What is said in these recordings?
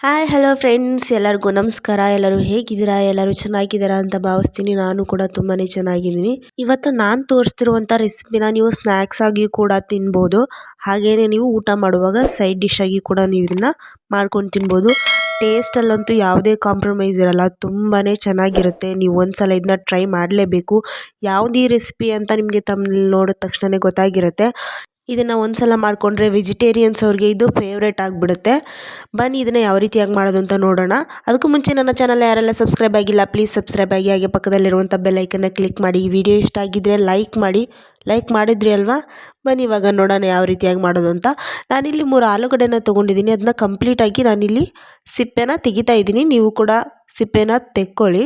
Hi hello friends ಎಲ್ಲರಿಗೂ ನಮಸ್ಕಾರ. ಎಲ್ಲರೂ ಹೇಗಿದ್ದೀರಾ? ಎಲ್ಲರೂ ಚೆನ್ನಾಗಿದ್ದೀರಾ ಅಂತ ಭಾವಿಸ್ತೀನಿ. ನಾನು ಕೂಡ ತುಂಬಾ ಚೆನ್ನಾಗಿದ್ದೀನಿ. ಇವತ್ತು ನಾನು ತೋರಿಸ್ತಿರುವಂಥ ರೆಸಿಪಿನ ನೀವು ಸ್ನ್ಯಾಕ್ಸ್ ಆಗಿ ಕೂಡ ತಿನ್ಬೋದು. ಹಾಗೆಯೇ ನೀವು ಊಟ ಮಾಡುವಾಗ ಸೈಡ್ ಡಿಶ್ ಆಗಿ ಕೂಡ ನೀವು ಇದನ್ನು ಮಾಡ್ಕೊಂಡು ತಿನ್ಬೋದು. ಟೇಸ್ಟಲ್ಲಂತೂ ಯಾವುದೇ ಕಾಂಪ್ರಮೈಸ್ ಇರಲ್ಲ. ತುಂಬಾ ಚೆನ್ನಾಗಿರುತ್ತೆ. ನೀವು ಒಂದ್ಸಲ ಇದನ್ನ ಟ್ರೈ ಮಾಡಲೇಬೇಕು. ಯಾವುದೇ ರೆಸಿಪಿ ಅಂತ ನಿಮಗೆ ತಮ್ಮ ನೋಡಿದ ತಕ್ಷಣವೇ ಗೊತ್ತಾಗಿರುತ್ತೆ. ಇದನ್ನು ಒಂದ್ಸಲ ಮಾಡಿಕೊಂಡ್ರೆ ವೆಜಿಟೇರಿಯನ್ಸ್ ಅವ್ರಿಗೆ ಇದು ಫೇವ್ರೇಟ್ ಆಗಿಬಿಡುತ್ತೆ. ಬನ್ನಿ ಇದನ್ನು ಯಾವ ರೀತಿಯಾಗಿ ಮಾಡೋದು ಅಂತ ನೋಡೋಣ. ಅದಕ್ಕೂ ಮುಂಚೆ ನನ್ನ ಚಾನಲ್ ಯಾರೆಲ್ಲ ಸಬ್ಸ್ಕ್ರೈಬ್ ಆಗಿಲ್ಲ ಪ್ಲೀಸ್ ಸಬ್ಸ್ಕ್ರೈಬ್ ಆಗಿ ಹಾಗೆ ಪಕ್ಕದಲ್ಲಿರುವಂಥ ಬೆಲ್ಲೈಕನ್ನ ಕ್ಲಿಕ್ ಮಾಡಿ. ಈ ವಿಡಿಯೋ ಇಷ್ಟ ಆಗಿದ್ದರೆ ಲೈಕ್ ಮಾಡಿ. ಲೈಕ್ ಮಾಡಿದ್ರಿ ಅಲ್ವಾ? ಬನ್ನಿ ಇವಾಗ ನೋಡೋಣ ಯಾವ ರೀತಿಯಾಗಿ ಮಾಡೋದು ಅಂತ. ನಾನಿಲ್ಲಿ ಮೂರು ಆಲೂಗಡ್ಡೆನ ತೊಗೊಂಡಿದ್ದೀನಿ. ಅದನ್ನ ಕಂಪ್ಲೀಟಾಗಿ ನಾನಿಲ್ಲಿ ಸಿಪ್ಪೆನ ತೆಗಿತಾ ಇದ್ದೀನಿ. ನೀವು ಕೂಡ ಸಿಪ್ಪೆನ ತೆಕ್ಕೊಳ್ಳಿ.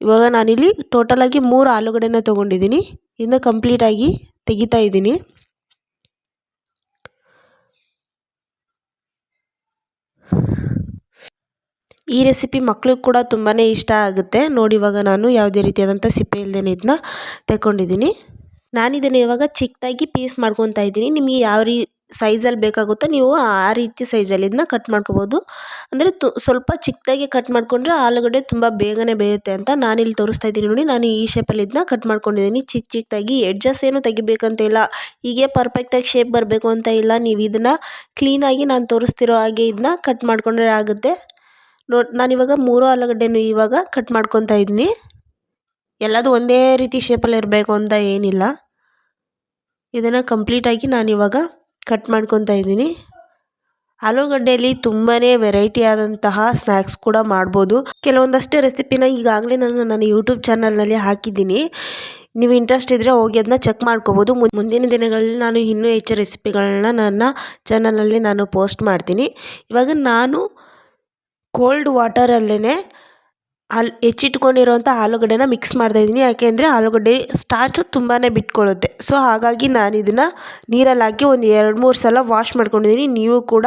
ಇವಾಗ ನಾನಿಲ್ಲಿ ಟೋಟಲಾಗಿ ಮೂರು ಆಲೂಗಡ್ಡೆನ ತೊಗೊಂಡಿದ್ದೀನಿ. ಇದನ್ನ ಕಂಪ್ಲೀಟಾಗಿ ತೆಗಿತಾ ಇದ್ದೀನಿ. ಈ ರೆಸಿಪಿ ಮಕ್ಳಿಗೆ ಕೂಡ ತುಂಬಾ ಇಷ್ಟ ಆಗುತ್ತೆ. ನೋಡಿ ಇವಾಗ ನಾನು ಯಾವುದೇ ರೀತಿಯಾದಂಥ ಸಿಪ್ಪೆ ಇಲ್ಲದೇ ಇದನ್ನ ತಗೊಂಡಿದ್ದೀನಿ ನಾನಿದನ್ನು ಇವಾಗ ಚಿಕ್ಕದಾಗಿ ಪೀಸ್ ಮಾಡ್ಕೊತಾ ಇದ್ದೀನಿ. ನಿಮಗೆ ಯಾವ ರೀ ಸೈಜಲ್ಲಿ ಬೇಕಾಗುತ್ತೋ ನೀವು ಆ ರೀತಿ ಸೈಜಲ್ಲಿ ಇದನ್ನ ಕಟ್ ಮಾಡ್ಕೋಬೋದು. ಅಂದರೆ ತು ಸ್ವಲ್ಪ ಚಿಕ್ಕದಾಗಿ ಕಟ್ ಮಾಡಿಕೊಂಡ್ರೆ ಆಲೂಗಡ್ಡೆ ತುಂಬ ಬೇಗನೆ ಬೇಯುತ್ತೆ ಅಂತ ನಾನಿಲ್ಲಿ ತೋರಿಸ್ತಾ ಇದ್ದೀನಿ ನೋಡಿ. ನಾನು ಈ ಶೇಪಲ್ಲಿ ಇದನ್ನ ಕಟ್ ಮಾಡ್ಕೊಂಡಿದ್ದೀನಿ. ಚಿಕ್ಕ ಚಿಕ್ಕದಾಗಿ ಎಡ್ಜಸ್ ಏನು ತೆಗಿಬೇಕಂತ ಇಲ್ಲ. ಹೀಗೆ ಪರ್ಫೆಕ್ಟಾಗಿ ಶೇಪ್ ಬರಬೇಕು ಅಂತ ಇಲ್ಲ. ನೀವು ಇದನ್ನು ಕ್ಲೀನಾಗಿ ನಾನು ತೋರಿಸ್ತಿರೋ ಹಾಗೆ ಇದನ್ನ ಕಟ್ ಮಾಡಿಕೊಂಡ್ರೆ ಆಗುತ್ತೆ. ನೋಡಿ ನಾನಿವಾಗ ಮೂರು ಆಲೂಗಡ್ಡೆನೂ ಇವಾಗ ಕಟ್ ಮಾಡ್ಕೊತಾ ಇದ್ದೀನಿ. ಎಲ್ಲದು ಒಂದೇ ರೀತಿ ಶೇಪಲ್ಲಿ ಇರಬೇಕು ಅಂತ ಏನಿಲ್ಲ. ಇದನ್ನು ಕಂಪ್ಲೀಟಾಗಿ ನಾನಿವಾಗ ಕಟ್ ಮಾಡ್ಕೊತಾ ಇದ್ದೀನಿ. ಆಲೂಗಡ್ಡೆಯಲ್ಲಿ ತುಂಬಾ ವೆರೈಟಿ ಆದಂತಹ ಸ್ನ್ಯಾಕ್ಸ್ ಕೂಡ ಮಾಡ್ಬೋದು. ಕೆಲವೊಂದಷ್ಟು ರೆಸಿಪಿನ ಈಗಾಗಲೇ ನಾನು ನನ್ನ ಯೂಟ್ಯೂಬ್ ಚಾನಲ್ನಲ್ಲಿ ಹಾಕಿದ್ದೀನಿ. ನೀವು ಇಂಟ್ರೆಸ್ಟ್ ಇದ್ದರೆ ಹೋಗಿ ಅದನ್ನ ಚೆಕ್ ಮಾಡ್ಕೋಬೋದು. ಮುಂದಿನ ದಿನಗಳಲ್ಲಿ ನಾನು ಇನ್ನೂ ಹೆಚ್ಚು ರೆಸಿಪಿಗಳನ್ನ ನನ್ನ ಚಾನಲಲ್ಲಿ ನಾನು ಪೋಸ್ಟ್ ಮಾಡ್ತೀನಿ. ಇವಾಗ ನಾನು ಕೋಲ್ಡ್ ವಾಟರಲ್ಲೇ ಅಲ್ಲಿ ಹೆಚ್ಚಿಟ್ಕೊಂಡಿರೋಂಥ ಆಲೂಗಡ್ಡೆನ ಮಿಕ್ಸ್ ಮಾಡ್ತಾಯಿದ್ದೀನಿ ಯಾಕೆಂದರೆ ಆಲೂಗಡ್ಡೆ ಸ್ಟಾರ್ಚು ತುಂಬಾ ಬಿಟ್ಕೊಳ್ಳುತ್ತೆ. ಸೊ ಹಾಗಾಗಿ ನಾನು ಇದನ್ನು ನೀರಲ್ಲಿ ಹಾಕಿ ಒಂದು ಎರಡು ಮೂರು ಸಲ ವಾಶ್ ಮಾಡ್ಕೊಂಡಿದ್ದೀನಿ. ನೀವು ಕೂಡ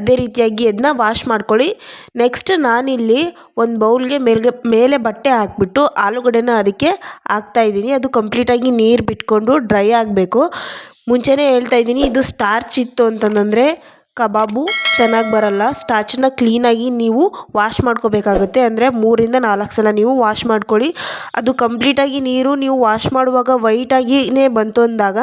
ಅದೇ ರೀತಿಯಾಗಿ ಅದನ್ನ ವಾಶ್ ಮಾಡ್ಕೊಳ್ಳಿ. ನೆಕ್ಸ್ಟ್ ನಾನಿಲ್ಲಿ ಒಂದು ಬೌಲ್ಗೆ ಮೇಲ್ಗೆ, ಮೇಲೆ ಬಟ್ಟೆ ಹಾಕ್ಬಿಟ್ಟು ಆಲೂಗಡ್ಡೆನ ಅದಕ್ಕೆ ಹಾಕ್ತಾಯಿದ್ದೀನಿ ಅದು ಕಂಪ್ಲೀಟಾಗಿ ನೀರು ಬಿಟ್ಕೊಂಡು ಡ್ರೈ ಆಗಬೇಕು. ಮುಂಚೆನೇ ಹೇಳ್ತಾ ಇದ್ದೀನಿ, ಇದು ಸ್ಟಾರ್ಚ್ ಇತ್ತು ಅಂತಂದರೆ ಕಬಾಬು ಚೆನ್ನಾಗಿ ಬರಲ್ಲ. ಸ್ಟಾಚನ್ನ ಕ್ಲೀನಾಗಿ ನೀವು ವಾಶ್ ಮಾಡ್ಕೋಬೇಕಾಗುತ್ತೆ. ಅಂದರೆ ಮೂರಿಂದ ನಾಲ್ಕು ಸಲ ನೀವು ವಾಶ್ ಮಾಡ್ಕೊಳ್ಳಿ. ಅದು ಕಂಪ್ಲೀಟಾಗಿ ನೀರು ನೀವು ವಾಶ್ ಮಾಡುವಾಗ ವೈಟಾಗಿಯೇ ಬಂತು ಅಂದಾಗ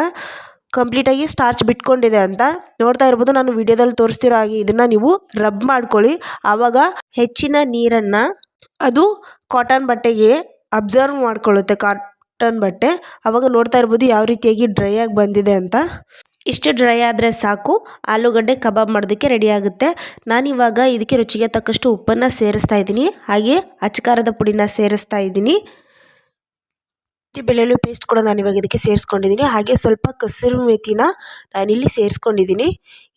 ಕಂಪ್ಲೀಟಾಗಿ ಸ್ಟಾರ್ಚ್ ಬಿಟ್ಕೊಂಡಿದೆ ಅಂತ ನೋಡ್ತಾ ಇರ್ಬೋದು. ನಾನು ವಿಡಿಯೋದಲ್ಲಿ ತೋರಿಸ್ತಿರೋ ಹಾಗೆ ಇದನ್ನು ನೀವು ರಬ್ ಮಾಡ್ಕೊಳ್ಳಿ. ಆವಾಗ ಹೆಚ್ಚಿನ ನೀರನ್ನು ಅದು ಕಾಟನ್ ಬಟ್ಟೆಗೆ ಅಬ್ಸರ್ವ್ ಮಾಡ್ಕೊಳ್ಳುತ್ತೆ. ಕಾಟನ್ ಬಟ್ಟೆ ಆವಾಗ ನೋಡ್ತಾ ಇರ್ಬೋದು ಯಾವ ರೀತಿಯಾಗಿ ಡ್ರೈ ಆಗಿ ಬಂದಿದೆ ಅಂತ. ಇಷ್ಟು ಡ್ರೈ ಆದರೆ ಸಾಕು. ಆಲೂಗಡ್ಡೆ ಕಬಾಬ್ ಮಾಡೋದಕ್ಕೆ ರೆಡಿ ಆಗುತ್ತೆ. ನಾನಿವಾಗ ಇದಕ್ಕೆ ರುಚಿಗೆ ತಕ್ಕಷ್ಟು ಉಪ್ಪನ್ನು ಸೇರಿಸ್ತಾ ಇದ್ದೀನಿ. ಹಾಗೆ ಅಚ್ಚಕಾರದ ಪುಡಿನ ಸೇರಿಸ್ತಾ ಇದ್ದೀನಿ. ಬೆಳ್ಳುಳ್ಳಿ ಪೇಸ್ಟ್ ಕೂಡ ನಾನು ಇವಾಗ ಇದಕ್ಕೆ ಸೇರಿಸ್ಕೊಂಡಿದ್ದೀನಿ. ಹಾಗೆ ಸ್ವಲ್ಪ ಕಸರು ಮೇಥಿನ ನಾನಿಲ್ಲಿ ಸೇರಿಸ್ಕೊಂಡಿದ್ದೀನಿ.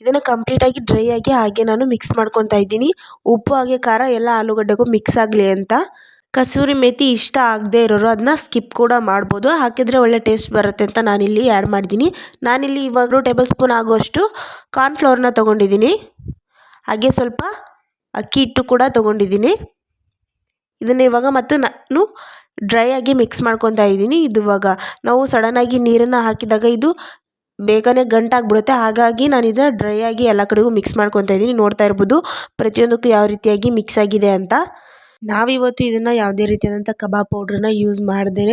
ಇದನ್ನು ಕಂಪ್ಲೀಟಾಗಿ ಡ್ರೈ ಆಗಿ ಹಾಗೆ ನಾನು ಮಿಕ್ಸ್ ಮಾಡ್ಕೊತಾ ಇದ್ದೀನಿ. ಉಪ್ಪು ಹಾಗೆ ಖಾರ ಎಲ್ಲ ಆಲೂಗಡ್ಡೆಗೂ ಮಿಕ್ಸ್ ಆಗಲಿ ಅಂತ. ಕಸೂರಿ ಮೇಥಿ ಇಷ್ಟ ಆಗದೆ ಇರೋರು ಅದನ್ನ ಸ್ಕಿಪ್ ಕೂಡ ಮಾಡ್ಬೋದು. ಹಾಕಿದರೆ ಒಳ್ಳೆ ಟೇಸ್ಟ್ ಬರುತ್ತೆ ಅಂತ ನಾನಿಲ್ಲಿ ಆ್ಯಡ್ ಮಾಡಿದ್ದೀನಿ. ನಾನಿಲ್ಲಿ ಇವಾಗ ಟೇಬಲ್ ಸ್ಪೂನ್ ಆಗುವಷ್ಟು ಕಾರ್ನ್ಫ್ಲೋರ್ನ ತೊಗೊಂಡಿದ್ದೀನಿ. ಹಾಗೆ ಸ್ವಲ್ಪ ಅಕ್ಕಿ ಹಿಟ್ಟು ಕೂಡ ತೊಗೊಂಡಿದ್ದೀನಿ. ಇದನ್ನು ಇವಾಗ ಮತ್ತು ನಾನು ಡ್ರೈ ಆಗಿ ಮಿಕ್ಸ್ ಮಾಡ್ಕೊತಾ ಇದ್ದೀನಿ. ಇದು ಇವಾಗ ನಾವು ಸಡನ್ನಾಗಿ ನೀರನ್ನು ಹಾಕಿದಾಗ ಇದು ಬೇಗನೆ ಗಂಟಾಗ್ಬಿಡುತ್ತೆ ಹಾಗಾಗಿ ನಾನು ಇದನ್ನು ಡ್ರೈ ಆಗಿ ಎಲ್ಲ ಕಡೆಗೂ ಮಿಕ್ಸ್ ಮಾಡ್ಕೊತಾ ಇದ್ದೀನಿ. ನೋಡ್ತಾ ಇರ್ಬೋದು ಪ್ರತಿಯೊಂದಕ್ಕೂ ಯಾವ ರೀತಿಯಾಗಿ ಮಿಕ್ಸ್ ಆಗಿದೆ ಅಂತ. ನಾವಿವತ್ತು ಇದನ್ನು ಯಾವುದೇ ರೀತಿಯಾದಂಥ ಕಬಾಬ್ ಪೌಡ್ರನ್ನ ಯೂಸ್ ಮಾಡ್ದೇ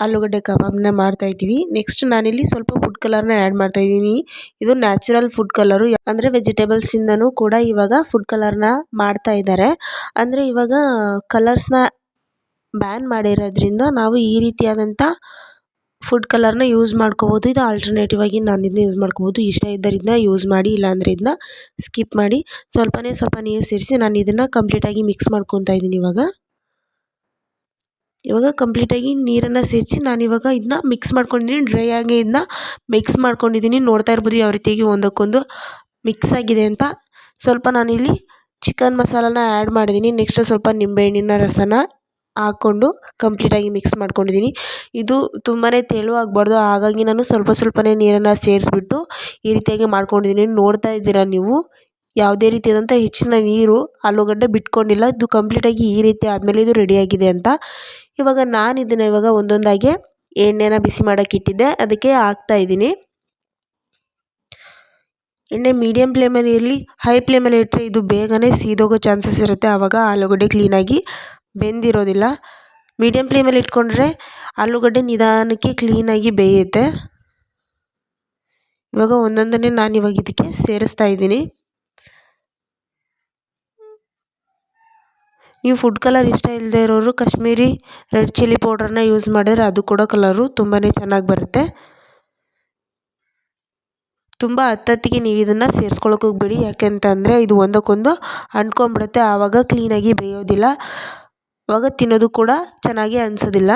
ಆಲೂಗಡ್ಡೆ ಕಬಾಬ್ನ ಮಾಡ್ತಾಯಿದ್ದೀವಿ ನೆಕ್ಸ್ಟ್ ನಾನಿಲ್ಲಿ ಸ್ವಲ್ಪ ಫುಡ್ ಕಲರ್ನ ಆ್ಯಡ್ ಮಾಡ್ತಾಯಿದ್ದೀನಿ ಇದು ನ್ಯಾಚುರಲ್ ಫುಡ್ ಕಲರು ಅಂದರೆ ವೆಜಿಟೇಬಲ್ಸಿಂದನೂ ಕೂಡ ಇವಾಗ ಫುಡ್ ಕಲರ್ನ ಮಾಡ್ತಾ ಇದ್ದಾರೆ. ಅಂದರೆ ಇವಾಗ ಕಲರ್ಸ್ನ ಬ್ಯಾನ್ ಮಾಡಿರೋದ್ರಿಂದ ನಾವು ಈ ರೀತಿಯಾದಂಥ ಫುಡ್ ಕಲರ್ನ ಯೂಸ್ ಮಾಡ್ಕೋಬೋದು. ಇದು ಆಲ್ಟರ್ನೇಟಿವ್ ಆಗಿ ನಾನು ಇದನ್ನ ಯೂಸ್ ಮಾಡ್ಕೋಬೋದು. ಇಷ್ಟ ಇದ್ದರಿಂದ ಯೂಸ್ ಮಾಡಿ, ಇಲ್ಲಾಂದರೆ ಇದನ್ನ ಸ್ಕಿಪ್ ಮಾಡಿ. ಸ್ವಲ್ಪನೇ ಸ್ವಲ್ಪ ನೀರು ಸೇರಿಸಿ ನಾನು ಇದನ್ನು ಕಂಪ್ಲೀಟಾಗಿ ಮಿಕ್ಸ್ ಮಾಡ್ಕೊತಾ ಇದ್ದೀನಿ ಇವಾಗ. ಇವಾಗ ಕಂಪ್ಲೀಟಾಗಿ ನೀರನ್ನು ಸೇರಿಸಿ ನಾನು ಇವಾಗ ಇದನ್ನ ಮಿಕ್ಸ್ ಮಾಡ್ಕೊಂಡಿದ್ದೀನಿ. ಡ್ರೈ ಆಗಿ ಇದನ್ನ ಮಿಕ್ಸ್ ಮಾಡ್ಕೊಂಡಿದ್ದೀನಿ. ನೋಡ್ತಾ ಇರ್ಬೋದು ಯಾವ ರೀತಿಯಾಗಿ ಒಂದಕ್ಕೊಂದು ಮಿಕ್ಸ್ ಆಗಿದೆ ಅಂತ. ಸ್ವಲ್ಪ ನಾನಿಲ್ಲಿ ಚಿಕನ್ ಮಸಾಲಾನ ಆ್ಯಡ್ ಮಾಡಿದ್ದೀನಿ. ನೆಕ್ಸ್ಟ್ ಸ್ವಲ್ಪ ನಿಂಬೆಹಣ್ಣಿನ ರಸನ. ಹಾಕ್ಕೊಂಡು ಕಂಪ್ಲೀಟಾಗಿ ಮಿಕ್ಸ್ ಮಾಡ್ಕೊಂಡಿದ್ದೀನಿ. ಇದು ತುಂಬಾ ತೆಳುವಾಗಬಾರ್ದು, ಹಾಗಾಗಿ ನಾನು ಸ್ವಲ್ಪ ಸ್ವಲ್ಪನೇ ನೀರನ್ನು ಸೇರಿಸ್ಬಿಟ್ಟು ಈ ರೀತಿಯಾಗಿ ಮಾಡ್ಕೊಂಡಿದ್ದೀನಿ. ನೋಡ್ತಾ ಇದ್ದೀರಾ ನೀವು? ಯಾವುದೇ ರೀತಿಯಾದಂಥ ಹೆಚ್ಚಿನ ನೀರು ಆಲೂಗಡ್ಡೆ ಬಿಟ್ಕೊಂಡಿಲ್ಲ. ಇದು ಕಂಪ್ಲೀಟಾಗಿ ಈ ರೀತಿ ಆದಮೇಲೆ ಇದು ರೆಡಿಯಾಗಿದೆ ಅಂತ. ಇವಾಗ ನಾನು ಇದನ್ನು ಇವಾಗ ಒಂದೊಂದಾಗಿ ಎಣ್ಣೆನ ಬಿಸಿ ಮಾಡೋಕ್ಕೆ ಇಟ್ಟಿದ್ದೆ. ಅದಕ್ಕೆ ಹಾಕ್ತಾಯಿದ್ದೀನಿ ಎಣ್ಣೆ ಮೀಡಿಯಮ್ ಫ್ಲೇಮಲ್ಲಿ ಇರಲಿ, ಹೈ ಫ್ಲೇಮಲ್ಲಿ ಇಟ್ಟರೆ ಇದು ಬೇಗನೆ ಸೀದೋಗೋ ಚಾನ್ಸಸ್ ಇರುತ್ತೆ. ಆವಾಗ ಆಲೂಗಡ್ಡೆ ಕ್ಲೀನಾಗಿ ಬೆಂದಿರೋದಿಲ್ಲ. ಮೀಡಿಯಮ್ ಫ್ಲೇಮಲ್ಲಿ ಇಟ್ಕೊಂಡ್ರೆ ಆಲೂಗಡ್ಡೆ ನಿಧಾನಕ್ಕೆ ಕ್ಲೀನಾಗಿ ಬೇಯುತ್ತೆ. ಇವಾಗ ಒಂದೊಂದನ್ನೇ ನಾನು ಇವಾಗ ಇದಕ್ಕೆ ಸೇರಿಸ್ತಾ ಇದ್ದೀನಿ. ನೀವು ಫುಡ್ ಕಲರ್ ಇಷ್ಟ ಇಲ್ಲದೆ ಇರೋರು ಕಾಶ್ಮೀರಿ ರೆಡ್ ಚಿಲ್ಲಿ ಪೌಡ್ರನ್ನ ಯೂಸ್ ಮಾಡಿದ್ರೆ ಅದು ಕೂಡ ಕಲರು ತುಂಬಾ ಚೆನ್ನಾಗಿ ಬರುತ್ತೆ. ತುಂಬ ಹತ್ತತ್ತಿಗೆ ನೀವು ಇದನ್ನು ಸೇರಿಸ್ಕೊಳಕ್ಕೆ ಹೋಗ್ಬೇಡಿ. ಯಾಕೆಂತಂದರೆ ಇದು ಒಂದಕ್ಕೊಂದು ಅಂಟ್ಕೊಂಡ್ಬಿಡುತ್ತೆ. ಆವಾಗ ಕ್ಲೀನಾಗಿ ಬೇಯೋದಿಲ್ಲ. ಆವಾಗ ತಿನ್ನೋದು ಕೂಡ ಚೆನ್ನಾಗಿ ಅನಿಸೋದಿಲ್ಲ.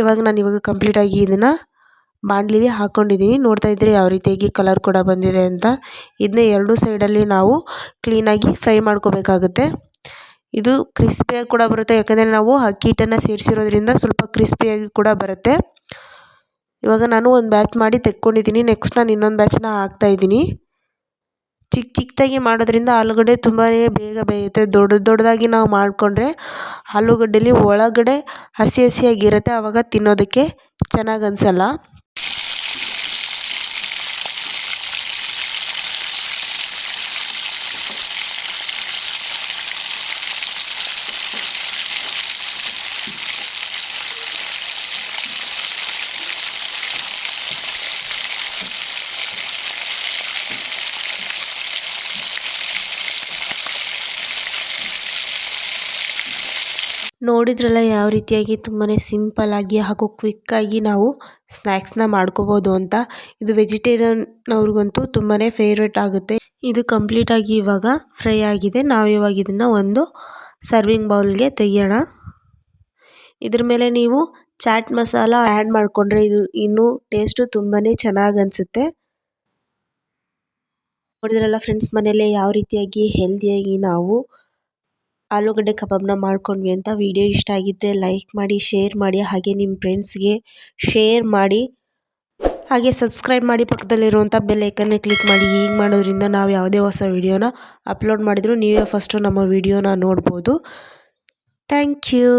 ಇವಾಗ ನಾನು ಇವಾಗ ಕಂಪ್ಲೀಟಾಗಿ ಇದನ್ನು ಬಾಣಲಿಲಿ ಹಾಕ್ಕೊಂಡಿದ್ದೀನಿ ನೋಡ್ತಾ ಇದ್ದರೆ ಯಾವ ರೀತಿಯಾಗಿ ಕಲರ್ ಕೂಡ ಬಂದಿದೆ ಅಂತ. ಇದನ್ನ ಎರಡು ಸೈಡಲ್ಲಿ ನಾವು ಕ್ಲೀನಾಗಿ ಫ್ರೈ ಮಾಡ್ಕೋಬೇಕಾಗುತ್ತೆ. ಇದು ಕ್ರಿಸ್ಪಿಯಾಗಿ ಕೂಡ ಬರುತ್ತೆ. ಯಾಕಂದರೆ ನಾವು ಅಕ್ಕಿ ಹಿಟ್ಟನ್ನು ಸೇರಿಸಿರೋದ್ರಿಂದ ಸ್ವಲ್ಪ ಕ್ರಿಸ್ಪಿಯಾಗಿ ಕೂಡ ಬರುತ್ತೆ. ಇವಾಗ ನಾನು ಒಂದು ಬ್ಯಾಚ್ ಮಾಡಿ ತೆಕ್ಕೊಂಡಿದ್ದೀನಿ ನೆಕ್ಸ್ಟ್ ನಾನು ಇನ್ನೊಂದು ಬ್ಯಾಚನ್ನ ಹಾಕ್ತಾಯಿದ್ದೀನಿ ಚಿಕ್ಕ ಚಿಕ್ಕದಾಗಿ ಮಾಡೋದ್ರಿಂದ ಆಲೂಗಡ್ಡೆ ತುಂಬಾ ಬೇಗ ಬೇಯುತ್ತೆ. ದೊಡ್ಡ ದೊಡ್ಡದಾಗಿ ನಾವು ಮಾಡಿಕೊಂಡ್ರೆ ಆಲೂಗಡ್ಡೆಲಿ ಒಳಗಡೆ ಹಸಿ ಹಸಿಯಾಗಿರುತ್ತೆ. ಆವಾಗ ತಿನ್ನೋದಕ್ಕೆ ಚೆನ್ನಾಗಿ ಅನಿಸಲ್ಲ. ನೋಡಿದ್ರಲ್ಲ ಯಾವ ರೀತಿಯಾಗಿ ತುಂಬಾ ಸಿಂಪಲ್ಲಾಗಿ ಹಾಗೂ ಕ್ವಿಕ್ಕಾಗಿ ನಾವು ಸ್ನ್ಯಾಕ್ಸ್ನ ಮಾಡ್ಕೋಬೋದು ಅಂತ. ಇದು ವೆಜಿಟೇರಿಯನ್ನವ್ರಿಗಂತೂ ತುಂಬಾ ಫೇವ್ರೇಟ್ ಆಗುತ್ತೆ. ಇದು ಕಂಪ್ಲೀಟಾಗಿ ಇವಾಗ ಫ್ರೈ ಆಗಿದೆ. ನಾವು ಇವಾಗ ಇದನ್ನು ಒಂದು ಸರ್ವಿಂಗ್ ಬೌಲ್ಗೆ ತೆಗಿಯೋಣ. ಇದ್ರ ಮೇಲೆ ನೀವು ಚಾಟ್ ಮಸಾಲ ಆ್ಯಡ್ ಮಾಡಿಕೊಂಡ್ರೆ ಇದು ಇನ್ನೂ ಟೇಸ್ಟು ತುಂಬಾ ಚೆನ್ನಾಗಿ ಅನಿಸುತ್ತೆ. ನೋಡಿದ್ರಲ್ಲ ಫ್ರೆಂಡ್ಸ್ ಮನೆಯಲ್ಲೇ ಯಾವ ರೀತಿಯಾಗಿ ಹೆಲ್ದಿಯಾಗಿ ನಾವು ಆಲೂಗಡ್ಡೆ ಕಬಾಬ್ನ ಮಾಡ್ಕೊಂಡ್ವಿ ಅಂತ ವಿಡಿಯೋ ಇಷ್ಟ ಆಗಿದ್ದರೆ ಲೈಕ್ ಮಾಡಿ, ಶೇರ್ ಮಾಡಿ, ಹಾಗೆ ನಿಮ್ಮ ಫ್ರೆಂಡ್ಸ್ಗೆ ಶೇರ್ ಮಾಡಿ, ಹಾಗೆ ಸಬ್ಸ್ಕ್ರೈಬ್ ಮಾಡಿ ಪಕ್ಕದಲ್ಲಿರುವಂಥ ಬೆಲ್ ಐಕನ್ನೇ ಕ್ಲಿಕ್ ಮಾಡಿ. ಹೀಗೆ ಮಾಡೋದ್ರಿಂದ ನಾವು ಯಾವುದೇ ಹೊಸ ವಿಡಿಯೋನ ಅಪ್ಲೋಡ್ ಮಾಡಿದರೂ ನೀವೇ ಫಸ್ಟು ನಮ್ಮ ವಿಡಿಯೋನ ನೋಡ್ಬೋದು. Thank you.